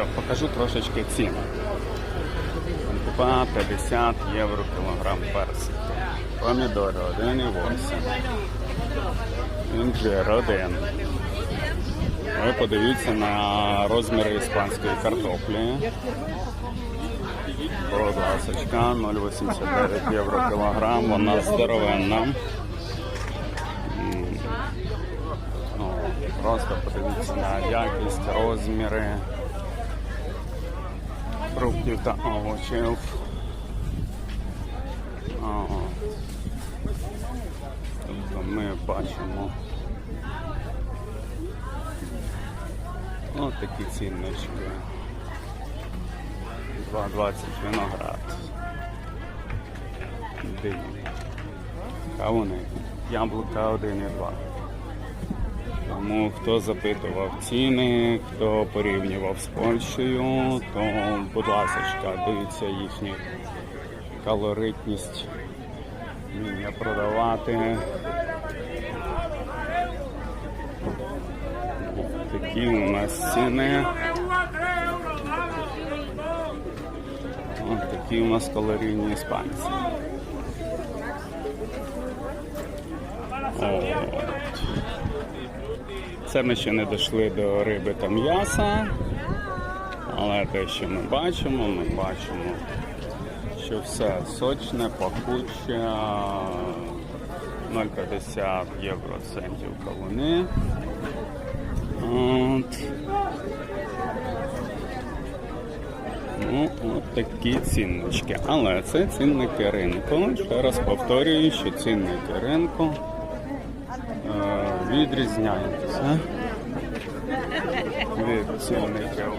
що, покажу трошечки ціни. Купа 50 євро кілограм персику. Помідори 1,8. Інжир 1. Ви подивіться на розміри іспанської картоплі. Ласочка, 0,89 євро кілограм, вона здоровенна. Ну, просто подивіться на якість, розміри фруктів та овочів. Тобто ми бачимо ось такі ціннички. 2,20 виноград. Дині. Кавуни. Яблука 1,2. Тому хто запитував ціни, хто порівнював з Польщею, то, будь ласка, дивіться їхню калоритність, вміння продавати. Такі у нас ціни. Ось такі у нас калорійні іспанці. От. Це ми ще не дійшли до риби та м'яса. Але те, що ми бачимо, ми бачимо, що все сочне, пахуче, 0,50 євроцентів кавуни. От. Ну, от такі ціннички. Але це цінники ринку. Ще раз повторюю, що цінники ринку е, відрізняються від цінників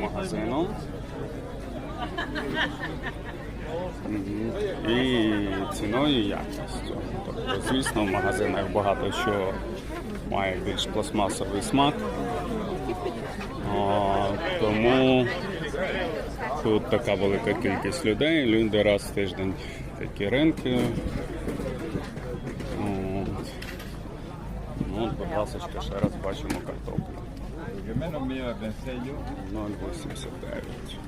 магазину. Мгм. І ціною якістю. Тобто, звісно, в магазинах багато що має більш пластмасовий смак. А, тому тут така велика кількість людей. Люди раз в тиждень такі ринки. От. От, будь ласка, ще раз бачимо картоплю. Lo que menos miedo pensé yo 0,89.